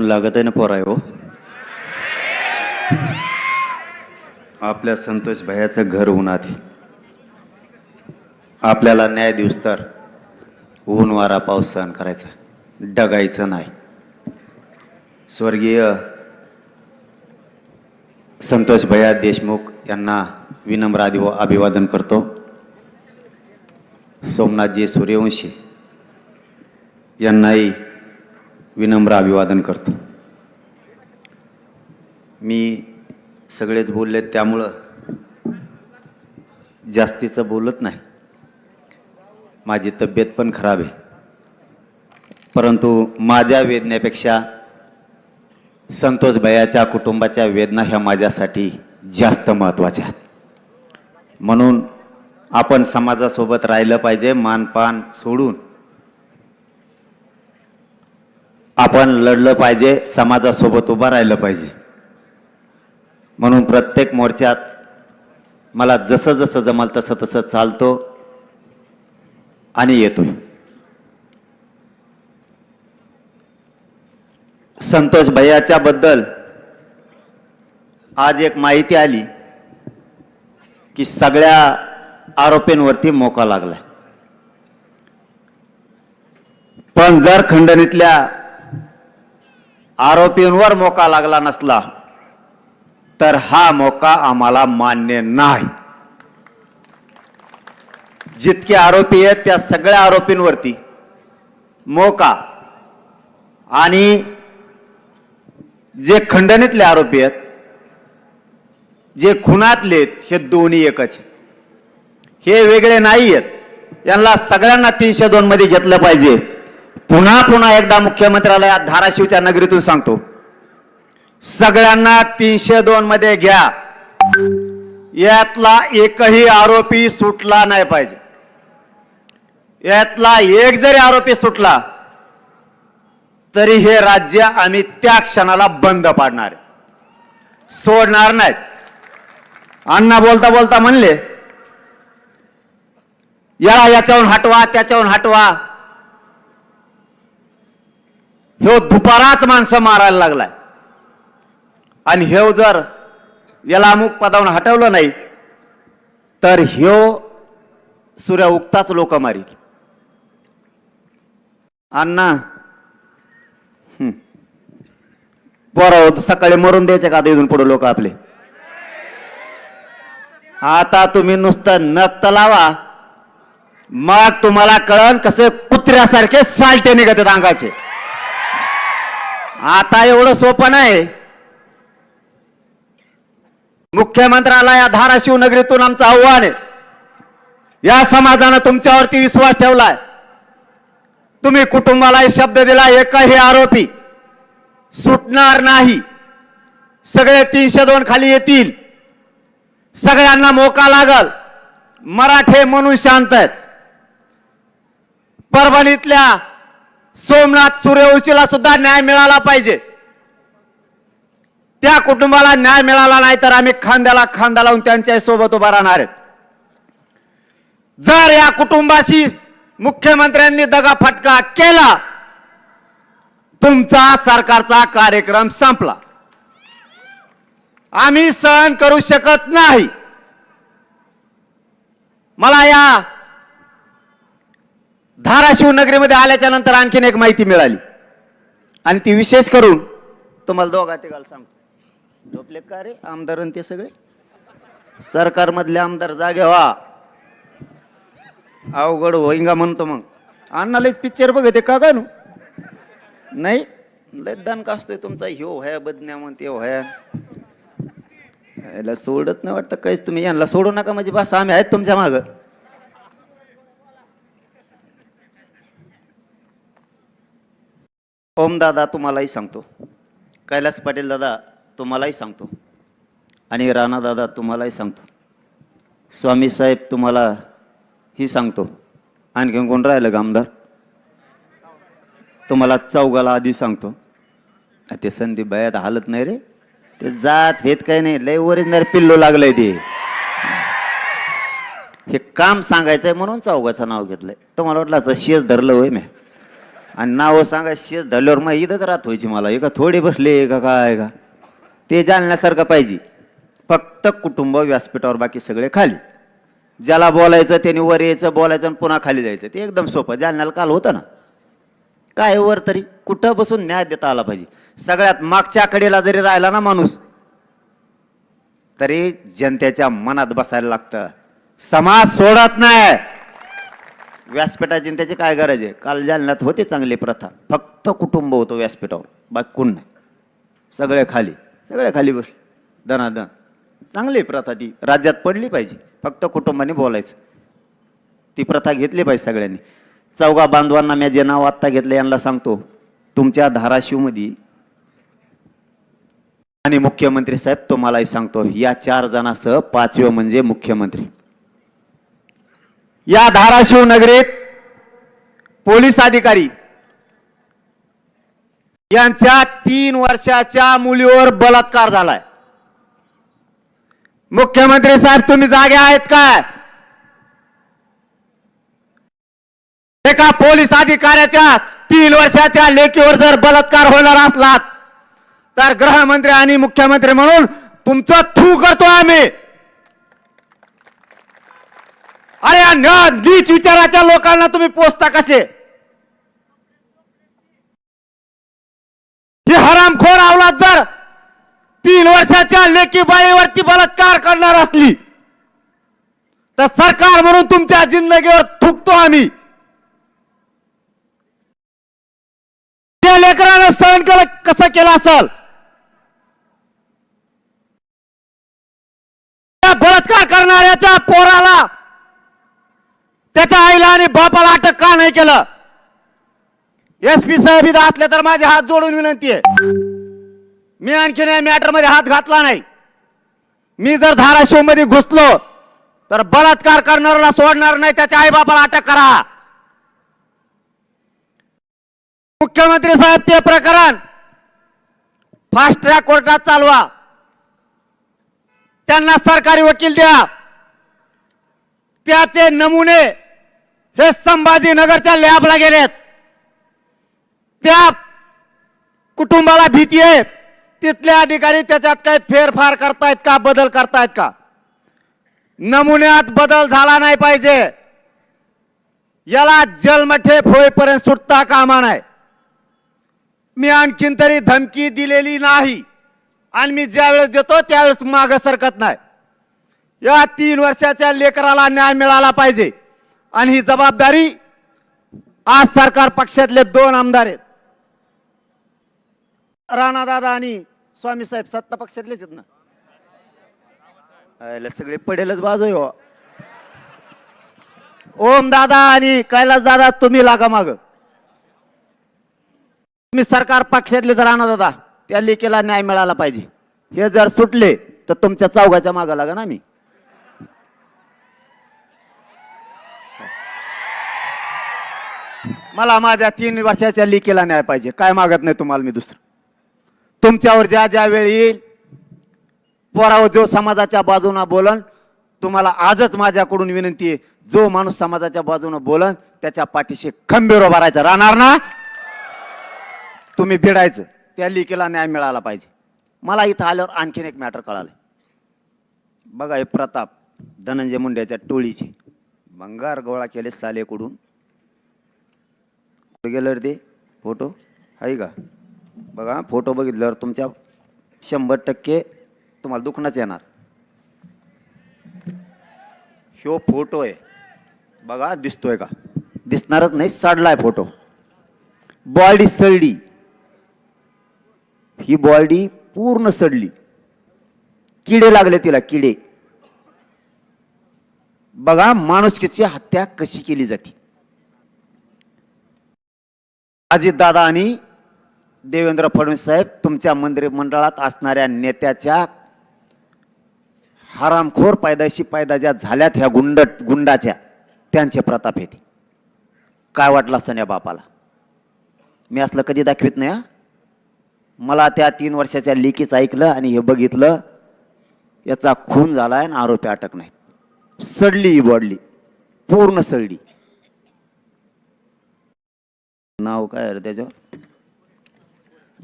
ऊन लागत आहे ना पोराय हो? आपल्या संतोष भयाचं घर उन्हात आपल्याला न्याय दिवस तर ऊन वारा पाऊस सहन करायचा. डगायचं नाही. स्वर्गीय संतोष भया देशमुख यांना विनम्र आदि अभिवादन करतो. सोमनाथजी सूर्यवंशी यांनाही विनम्र अभिवादन करतो. मी सगळेच बोलले त्यामुळं जास्तीचं बोलत नाही. माझी तब्येत पण खराब आहे. परंतु माझ्या वेदनेपेक्षा संतोष भयाच्या कुटुंबाच्या वेदना ह्या माझ्यासाठी जास्त महत्त्वाच्या आहेत. म्हणून आपण समाजासोबत राहिलं पाहिजे मानपान सोडून आपण लढलं पाहिजे समाजासोबत उभं राहिलं पाहिजे. म्हणून प्रत्येक मोर्चात मला जसं जसं जमल तसं तसं चालतो आणि येतो संतोष भैयाच्या बद्दल आज एक माहिती आली की सगळ्या आरोपींवरती मोका लागलाय. पण जर खंडणीतल्या आरोपींवर मोका लागला नसला तर हा मोका आम्हाला मान्य नाही. जितके आरोपी आहेत त्या सगळ्या आरोपींवरती मोका आणि जे खंडणीतले आरोपी आहेत जे खुनातले आहेत हे दोन्ही एकच हे वेगळे नाही आहेत यांना सगळ्यांना तीनशे दोन मध्ये घेतलं पाहिजे. पुन्हा पुन्हा एकदा मुख्यमंत्र्याला धाराशिवच्या नगरीतून सांगतो. सगळ्यांना तीनशे दोन मध्ये घ्या. यातला एकही आरोपी सुटला नाही पाहिजे. यातला एक जरी आरोपी सुटला तरी हे राज्य आम्ही त्या क्षणाला बंद पाडणार सोडणार नाहीत. अण्णा बोलता बोलता म्हणले याला याच्याहून हटवा त्याच्याहून हटवा. ह्यो दुपाराच माणसं मारायला लागलाय. आणि ह्यो जर याला अमुक पदावून हटवलं नाही तर ह्यो सूर्य उगताच लोक मारील. अण्णा बरं सकाळी मरून द्यायचे का इथून पुढे लोक आपले? आता तुम्ही नुसतं नक्त लावा. मग तुम्हाला कळण कसे कुत्र्यासारखे सालटे निघत आहेत अंगाचे. आता एवढं सोपं नाही. मुख्यमंत्र्याला या धाराशिव नगरीतून आमचं आव्हान आहे. या समाजानं तुमच्यावरती विश्वास ठेवलाय. तुम्ही कुटुंबाला शब्द दिला एकही आरोपी सुटणार नाही. सगळे तीनशे दोन खाली येतील. सगळ्यांना मोका लागल. मराठे म्हणून शांत आहेत. परभणीतल्या सोमनाथ सूर्यवंशीला सुद्धा न्याय मिळाला पाहिजे. त्या कुटुंबाला न्याय मिळाला नाही तर आम्ही खांद्याला खांदा लावून त्यांच्यासोबत उभा राहणार आहेत. जर या कुटुंबाशी मुख्यमंत्र्यांनी दगा फटका केला तुमचा सरकारचा कार्यक्रम संपला. आम्ही सहन करू शकत नाही. मला या धाराशिव नगरीमध्ये आल्याच्यानंतर आणखीन एक माहिती मिळाली. आणि ती विशेष करून तुम्हाला दोघा ते गाल सांगतो. झोपले का रे आमदार आणि ते सगळे? सरकारमधले आमदार जागे व्हा. अवघड होईंगा म्हणतो मग. अण्णालाच पिक्चर बघते का गाणू नाही? लय दान का असतोय तुमचा. ह्यो व्हाया बदन्या म्हणते व्हाया याला सोडत नाही वाटतं काहीच. तुम्ही यांना सोडू नका म्हणजे बस. आम्ही आहेत तुमच्या मागं. ओम दादा तुम्हालाही सांगतो. कैलास पाटील दादा तुम्हालाही सांगतो. आणि राणा दादा तुम्हालाही सांगतो. स्वामी साहेब तुम्हाला ही सांगतो. आणखीन कोण राहिलं का आमदार? तुम्हाला चौघाला आधी सांगतो. ते संदीप बायात हालत नाही रे. ते जात हेत काही नाही. लय ओरिजिनल पिल्लो लागलंय ते. हे काम सांगायचंय म्हणून चौघाचं नाव घेतलंय. तुम्हाला वाटलं असं शेज धरलं होय मी आणि नावं सांगा शेष झाल्यावर मग इथंच राहत व्हायची मला. एका थोडे बसले का काय का ते जाणण्यासारखं पाहिजे. फक्त कुटुंब व्यासपीठावर बाकी सगळे खाली. ज्याला बोलायचं त्याने वर यायचं बोलायचं आणि पुन्हा खाली जायचं. ते एकदम सोपं. जालन्याला काल होतं ना. काय वर तरी. कुठं बसून न्याय देता आला पाहिजे. सगळ्यात मागच्या कडेला जरी राहिला ना माणूस तरी जनतेच्या मनात बसायला लागतं. समाज सोडत नाही. व्यासपीठाची त्याची काय गरज आहे? काल जालन्यात होते चांगली प्रथा. फक्त कुटुंब होतं व्यासपीठावर. बाकी कोण नाही. सगळे खाली. सगळे खाली बस दनादन चांगली प्रथा ती. राज्यात पडली पाहिजे. फक्त कुटुंबाने बोलायचं. ती प्रथा घेतली पाहिजे सगळ्यांनी. चौघा बांधवांना मी जे नाव आत्ता घेतलं यांना सांगतो. तुमच्या धाराशिवमध्ये आणि मुख्यमंत्री साहेब तुम्हालाही सांगतो या चार जणांसह पाचवे म्हणजे मुख्यमंत्री. या धाराशिव नगरीत पोलीस अधिकारी यांच्या तीन वर्षाच्या मुलीवर बलात्कार झालाय. मुख्यमंत्री साहेब तुम्ही जागे आहेत काय एका पोलीस अधिकाऱ्याच्या तीन वर्षाच्या लेखीवर जर बलात्कार होणार असलात तर गृहमंत्री आणि मुख्यमंत्री म्हणून तुमचं थू करतो आम्ही. अरे या न- नीच विचाराच्या लोकांना तुम्ही पोचता कसे? हरामखोर आवलात जर तीन वर्षाच्या लेकीबाईवरती बलात्कार करणार असली तर सरकार म्हणून तुमच्या जिंदगीवर थुकतो आम्ही. त्या लेकरानं सहन केलं कसं केलं असल? त्या बलात्कार करणाऱ्याच्या पोराला त्याच्या आईला आणि बापाला अटक का नाही केलं? एस पी साहेब इथं असले तर माझे हात जोडून विनंती आहे. मी आणखीन या मॅटरमध्ये हात घातला नाही. मी जर धाराशिवमध्ये घुसलो तर बलात्कार करणाऱ्याला सोडणार नाही त्याच्या आई बापाला अटक करा. मुख्यमंत्री साहेब ते प्रकरण फास्ट ट्रॅक कोर्टात चालवा. त्यांना सरकारी वकील द्या. त्याचे नमुने हे संभाजीनगरच्या लॅबला गेलेत. त्या कुटुंबाला भीती आहे. तिथले अधिकारी त्याच्यात काही फेरफार करतायत का बदल करतायत का? नमुन्यात बदल झाला नाही पाहिजे. याला जन्मठेप होईपर्यंत सुटता कामा नाही. मी आणखीन तरी धमकी दिलेली नाही. आणि मी ज्यावेळेस देतो त्यावेळेस माग सरकत नाही. या तीन वर्षाच्या लेकराला न्याय मिळाला पाहिजे. आणि ही जबाबदारी आज सरकार पक्षातले दोन आमदार आहेत. राणा दादा आणि स्वामी साहेब सत्ता पक्षातलेच आहेत ना. सगळे पडेलच बाजू हो. ओम दादा आणि कैलास दादा तुम्ही लागा माग. तुम्ही सरकार पक्षातले तर राणा दादा त्या लेकीला न्याय मिळाला पाहिजे. हे जर सुटले तर तुमच्या चौघाच्या मागा लागा ना मी. मला माझ्या तीन वर्षाच्या लिकेला न्याय पाहिजे. काय मागत नाही तुम्हाला मी दुसरं? तुमच्यावर ज्या ज्या वेळी येईल पोरावर जो समाजाच्या बाजूनं बोलन तुम्हाला आजच माझ्याकडून विनंती आहे जो माणूस समाजाच्या बाजूनं बोलन त्याच्या पाठीशी खंबीर उभारायचा राहणार ना? तुम्ही भिडायचं. त्या लिकेला न्याय मिळाला पाहिजे. मला इथं आल्यावर आणखीन एक मॅटर कळालं बघा हे प्रताप धनंजय मुंड्याच्या टोळीचे. भंगार गोळा केले सालेकडून. कुठे गेलं ते? फोटो? आहे का? बघा फोटो बघितल्यावर तुमच्या शंभर टक्के तुम्हाला दुखणंच येणार. ह्यो फोटो आहे. बघा दिसतोय का? दिसणारच नाही सडलाय फोटो. बॉडी सडली. ही बॉडी पूर्ण सडली. किडे लागले तिला किडे. बघा माणुसकीची हत्या कशी केली जाते. अजितदादा आणि देवेंद्र फडणवीस साहेब तुमच्या मंत्रिमंडळात असणाऱ्या नेत्याच्या हरामखोर पायदाशी पायदा ज्या झाल्यात ह्या गुंड गुंडाच्या. त्यांचे प्रताप येते काय वाटलं असं या बापाला? मी असलं कधी दाखवित नाही हा? मला त्या तीन वर्षाच्या लेकीच ऐकलं आणि हे बघितलं याचा खून झाला आहे आणि आरोपी अटक नाहीत. सडली ही पूर्ण सडली. नाव काय आहे रे त्याच्यावर?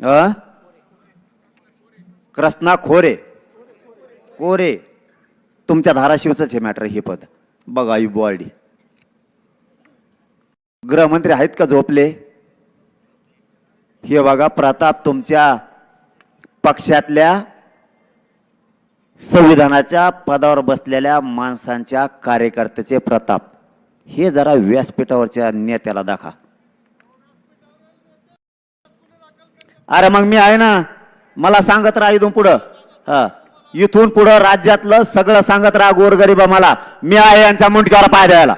अ? कृष्णा खोरे. कोरे तुमच्या धाराशिवच आहे मॅटर हे पद. बघा यू बॉडी गृहमंत्री आहेत का झोपले? हे बघा प्रताप तुमच्या पक्षातल्या संविधानाच्या पदावर बसलेल्या माणसांच्या कार्यकर्त्याचे प्रताप. हे जरा व्यासपीठावरच्या नेत्याला दाखा अरे मग मी आहे ना मला सांगत राहा इथून पुढं. हा. इथून पुढं राज्यातलं सगळं सांगत राहा गोरगरीबा मला. मी आहे यांच्या मुंडक्यावर पाय द्यायला.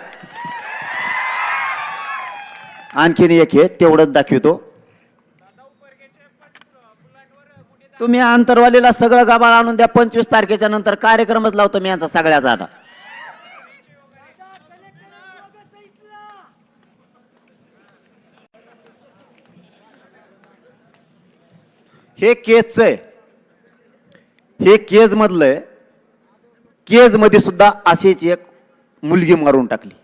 आणखीन एक हे तेवढंच दाखवतो. तुम्ही अंतरवालीला सगळं गाबाळ आणून द्या पंचवीस तारखेच्या नंतर कार्यक्रमच लावतो मी यांचा सगळ्याचा आता. हे केजचं आहे. हे केज मधलं आहे. केजमध्ये सुद्धा अशीच एक मुलगी मारून टाकली.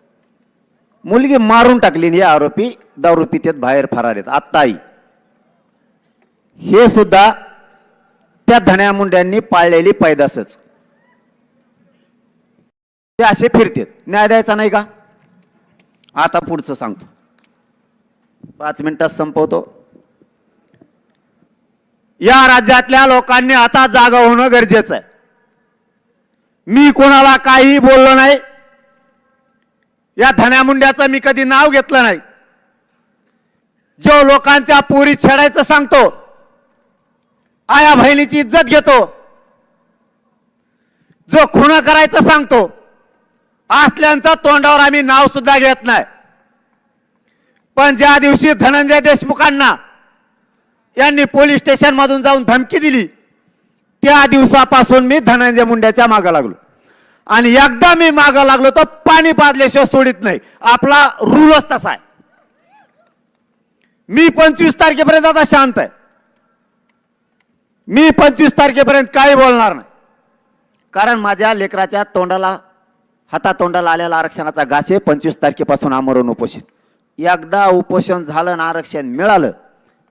मुलगी मारून टाकली आणि हे आरोपी दारू पितेत बाहेर फरार आहेत आत्ताही हे सुद्धा त्या धन्या मुंड्यांनी पाळलेली पैदासच. ते असे फिरतेत. न्याय द्यायचा नाही का? आता पुढचं सांगतो. पाच मिनिटात संपवतो. या राज्यातल्या लोकांनी आता जागा होणं गरजेचं आहे. मी कोणाला काही बोललो नाही. या धन्यामुंड्याचं मी कधी नाव घेतलं नाही. जो लोकांच्या पोरी छेडायचं सांगतो आया बहिणीची इज्जत घेतो. जो खुणं करायचं सांगतो असल्यांचं तोंडावर आम्ही नाव सुद्धा घेत नाही. पण ज्या दिवशी धनंजय देशमुखांना यांनी पोलीस स्टेशनमधून जाऊन धमकी दिली. त्या दिवसापासून मी धनंजय मुंड्याच्या मागं लागलो. आणि एकदा मी मागं लागलो तर पाणी पाजल्याशिवाय सोडित नाही. आपला रूलच तसा आहे. मी पंचवीस तारखेपर्यंत आता शांत आहे. मी पंचवीस तारखेपर्यंत काही बोलणार नाही. कारण माझ्या लेकराच्या तोंडाला हातातोंडाला आलेला आरक्षणाचा घास आहे. पंचवीस तारखेपासून आमरण उपोषण. एकदा उपोषण झालं आणि आरक्षण मिळालं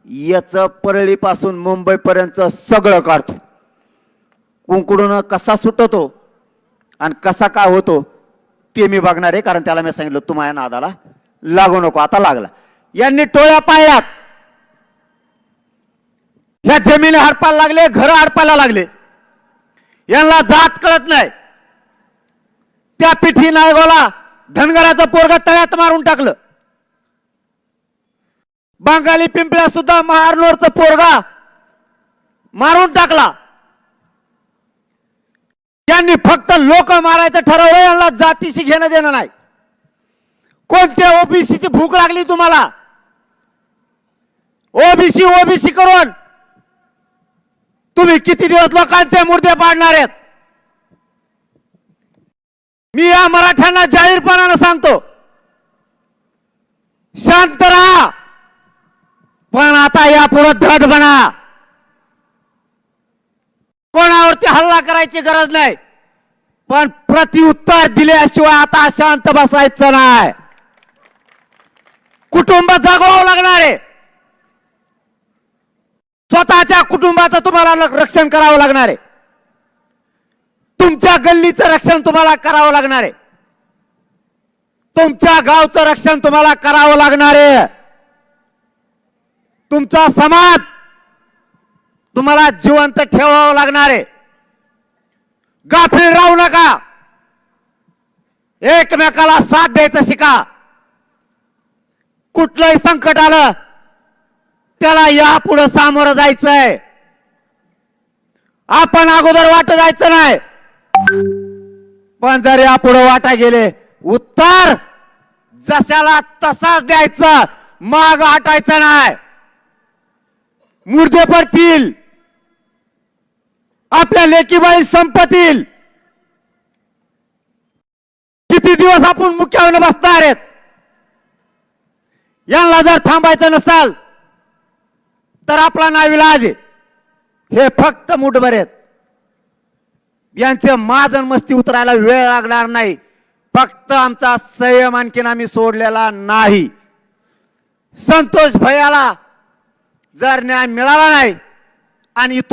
याचं परळीपासून मुंबईपर्यंत सगळं काढतो. कुंकडून कसा सुटतो आणि कसा काय होतो ते मी बघणार आहे कारण त्याला मी सांगितलं तुम्हाला नादाला लागू नको आता लागला. यांनी टोळ्या पायात ह्या जमिनी हडपायला लागले घर हडपायला लागले. यांना जात कळत नाही. त्या पिठी नायगोला धनगराचं पोरगा तळ्यात मारून टाकलं. बंगाली पिंपळ्या सुद्धा महारनोरचं पोरगा मारून टाकला. यांनी फक्त लोक मारायचं ठरवलं यांना जातीशी घेणं देणं नाही. कोणत्या ओबीसीची भूक लागली तुम्हाला? ओबीसी ओबीसी करून तुम्ही किती दिवस लोकांचे मुर्दे पाडणार आहेत? मी या मराठ्यांना जाहीरपणानं सांगतो शांत राहा. पण आता यापुढे धड बना. कोणावरती हल्ला करायची गरज नाही. पण प्रतिउत्तर दिल्याशिवाय आता शांत बसायचं नाही. कुटुंब जगवावं लागणार आहे. स्वतःच्या कुटुंबाचं तुम्हाला रक्षण करावं लागणार आहे. तुमच्या गल्लीचं रक्षण तुम्हाला करावं लागणार आहे. तुमच्या गावचं रक्षण तुम्हाला करावं लागणार आहे. तुमचा समाज तुम्हाला जिवंत ठेवावं लागणार आहे. गाफील राहू नका. एकमेकाला साथ द्यायचं शिका. कुठलंही संकट आलं त्याला यापुढं सामोरं जायचंय. आपण अगोदर वाट जायचं नाही. पण जर यापुढे वाटा गेले उत्तर जशाला तसाच द्यायचं माग हटायचं नाही. मुर्दे पडतील. आपल्या लेकीबाई संपतील. किती दिवस आपण मुख्यावर बसणार आहेत? यांना जर थांबायचं नसाल तर आपला नाविलाज हे फक्त मुठभर आहेत. यांचे माजन मस्ती उतरायला वेळ लागणार नाही. फक्त आमचा संयम आणखीन आम्ही सोडलेला नाही. संतोष भैयाला जर न्याय मिळाला नाही आणि